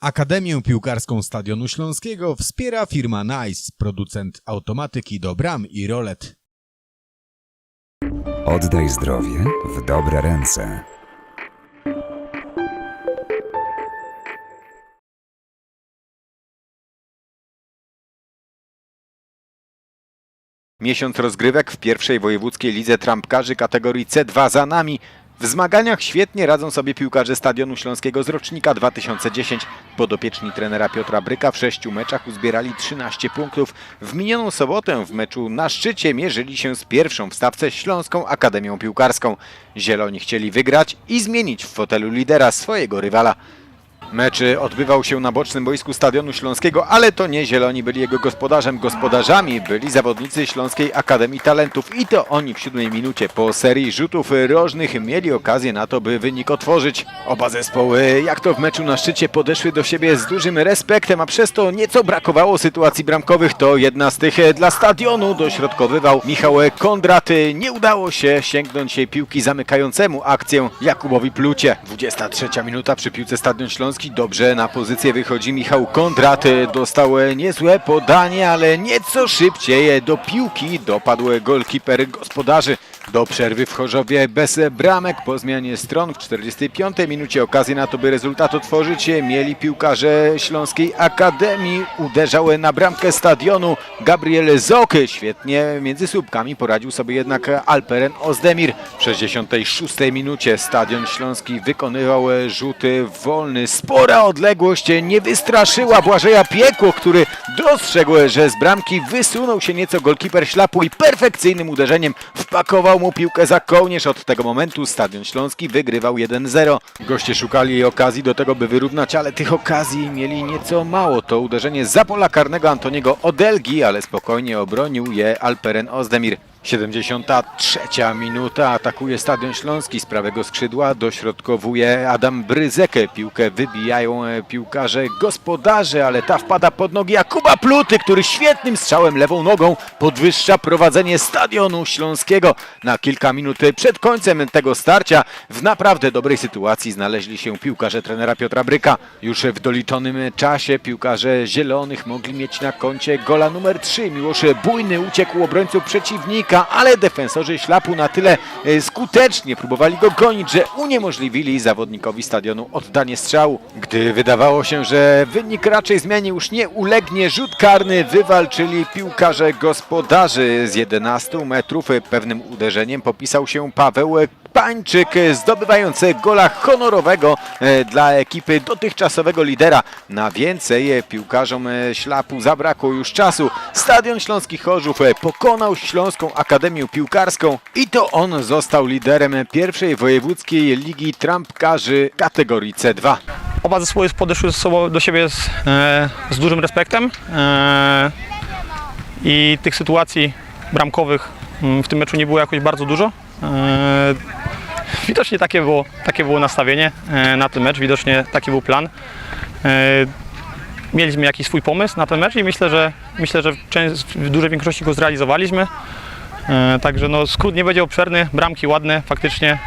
Akademię Piłkarską Stadionu Śląskiego wspiera firma Nice, producent automatyki do bram i rolet. Oddaj zdrowie w dobre ręce. Miesiąc rozgrywek w pierwszej wojewódzkiej lidze trampkarzy kategorii C2 za nami. W zmaganiach świetnie radzą sobie piłkarze Stadionu Śląskiego z rocznika 2010. Podopieczni trenera Piotra Bryka w sześciu meczach uzbierali 13 punktów. W minioną sobotę w meczu na szczycie mierzyli się z pierwszą w stawce Śląską Akademią Piłkarską. Zieloni chcieli wygrać i zmienić w fotelu lidera swojego rywala. Mecz odbywał się na bocznym boisku Stadionu Śląskiego, ale to nie Zieloni byli jego gospodarzem. Gospodarzami byli zawodnicy Śląskiej Akademii Talentów i to oni w siódmej minucie po serii rzutów rożnych mieli okazję na to, by wynik otworzyć. Oba zespoły, jak to w meczu na szczycie, podeszły do siebie z dużym respektem, a przez to nieco brakowało sytuacji bramkowych. To jedna z tych dla stadionu dośrodkowywał Michał Kondrat. Nie udało się sięgnąć piłki zamykającemu akcję Jakubowi Plucie. 23 minuta przy piłce Stadion Śląski. Dobrze na pozycję wychodzi Michał Kondrat. Dostał niezłe podanie, ale nieco szybciej do piłki dopadł golkiper gospodarzy. Do przerwy w Chorzowie bez bramek po zmianie stron w 45 minucie okazję na to, by rezultat otworzyć mieli piłkarze Śląskiej Akademii. Uderzał na bramkę stadionu Gabriel Zok. Świetnie między słupkami poradził sobie jednak Alperen Ozdemir. W 66 minucie Stadion Śląski wykonywał rzuty wolny. Spora odległość nie wystraszyła Błażeja Piekło, który dostrzegł, że z bramki wysunął się nieco golkiper Ślapu i perfekcyjnym uderzeniem wpakował mu piłkę za kołnierz. Od tego momentu Stadion Śląski wygrywał 1-0. Goście szukali okazji do tego, by wyrównać, ale tych okazji mieli nieco mało. To uderzenie za pola karnego Antoniego Odelgi, ale spokojnie obronił je Alperen Ozdemir. 73 minuta atakuje Stadion Śląski z prawego skrzydła, dośrodkowuje Adam Bryzek. Piłkę wybijają e, piłkarze gospodarze, ale ta wpada pod nogi Jakuba Pluty, który świetnym strzałem lewą nogą podwyższa prowadzenie Stadionu Śląskiego. Na kilka minut przed końcem tego starcia w naprawdę dobrej sytuacji znaleźli się piłkarze trenera Piotra Bryka. Już w doliczonym czasie piłkarze zielonych mogli mieć na koncie gola numer 3. Miłosz Bujny uciekł obrońców przeciwnika, ale defensorzy Ślapu na tyle e, skutecznie próbowali go gonić, że uniemożliwili zawodnikowi stadionu oddanie strzału. Gdy wydawało się, że wynik raczej zmianie już nie ulegnie, rzut karny wywalczyli piłkarze gospodarzy z 11 metrów. Pewnym uderzeniem popisał się Paweł Pańczyk, zdobywający gola honorowego e, dla ekipy dotychczasowego lidera. Na więcej piłkarzom e, Ślapu zabrakło już czasu. Stadion Śląski Chorzów e, pokonał Śląską Akademię Piłkarską i to on został liderem pierwszej wojewódzkiej ligi trampkarzy kategorii C2. Oba zespoły podeszły do siebie z, z dużym respektem i tych sytuacji bramkowych mm, w tym meczu nie było jakoś bardzo dużo. Widocznie takie było, takie było nastawienie e, na ten mecz, widocznie taki był plan. E, mieliśmy jakiś swój pomysł na ten mecz i myślę, że myślę, że w, dużej większości go zrealizowaliśmy. E, Także no, skrót nie będzie obszerny, bramki ładne faktycznie.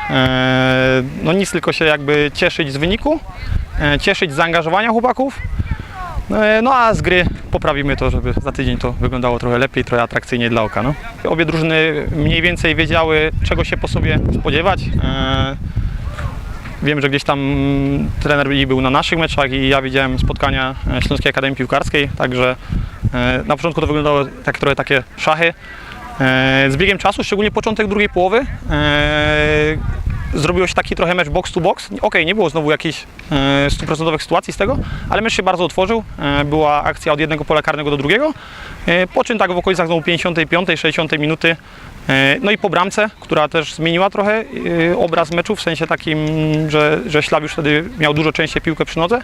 No nic tylko się jakby cieszyć z wyniku, cieszyć z zaangażowania chłopaków. E, No a z gry poprawimy to, żeby za tydzień to wyglądało trochę lepiej, trochę atrakcyjniej dla oka. No. Obie drużyny mniej więcej wiedziały czego się po sobie spodziewać. E, Wiem, że gdzieś tam trener był na naszych meczach i ja widziałem spotkania e, Śląskiej Akademii Piłkarskiej, także na początku to wyglądało tak trochę takie szachy. Z biegiem czasu, szczególnie początek drugiej połowy, zrobiło się taki trochę mecz box to box. Okej, nie było znowu jakichś e, stuprocentowych sytuacji z tego, ale mecz się bardzo otworzył. E, Była akcja od jednego pola karnego do drugiego, e, po czym tak w okolicach znowu 55, 60 minuty No i po bramce, która też zmieniła trochę obraz meczu, w sensie takim, że, że Ślaw już wtedy miał dużo częściej piłkę przy nodze.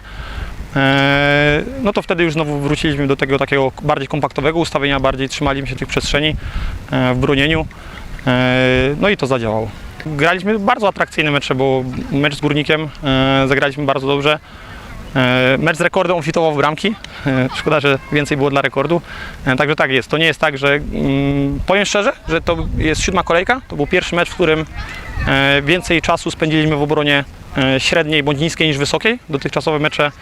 No to wtedy już znowu wróciliśmy do tego takiego bardziej kompaktowego ustawienia, bardziej trzymaliśmy się tych przestrzeni w bronieniu. No i to zadziałało. Graliśmy bardzo atrakcyjne mecze, bo mecz z Górnikiem e, zagraliśmy bardzo dobrze. E, Mecz z rekordem obfitował w bramki. E, Szkoda, że więcej było dla rekordu. Także tak jest. To nie jest tak, że mm, powiem szczerze, że to jest siódma kolejka. To był pierwszy mecz, w którym więcej czasu spędziliśmy w obronie średniej bądź niskiej niż wysokiej. Dotychczasowe mecze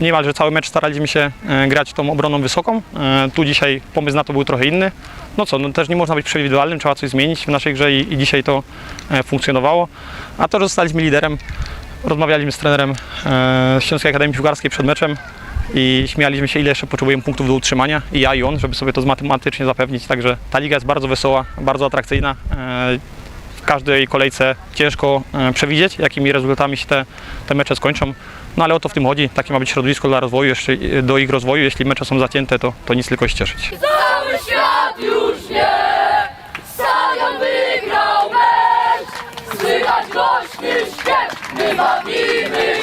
Niemalże cały mecz staraliśmy się e, grać tą obroną wysoką. E, Tu dzisiaj pomysł na to był trochę inny. No co, no też nie można być przewidywalnym, trzeba coś zmienić w naszej grze i, i dzisiaj to e, funkcjonowało. A to, że zostaliśmy liderem, rozmawialiśmy z trenerem Śląskiej Akademii Piłkarskiej przed meczem i śmialiśmy się, ile jeszcze potrzebujemy punktów do utrzymania i ja i on, żeby sobie to matematycznie zapewnić. Także ta liga jest bardzo wesoła, bardzo atrakcyjna. W każdej kolejce ciężko przewidzieć, jakimi rezultatami się te, te mecze skończą. No ale o to w tym chodzi. Takie ma być środowisko dla rozwoju, jeszcze e, do ich rozwoju. Jeśli mecze są zacięte, to, to nic tylko się cieszyć. Cały świat już wie, Stadion wygrał mecz, słychać głośny śpiew, my bawimy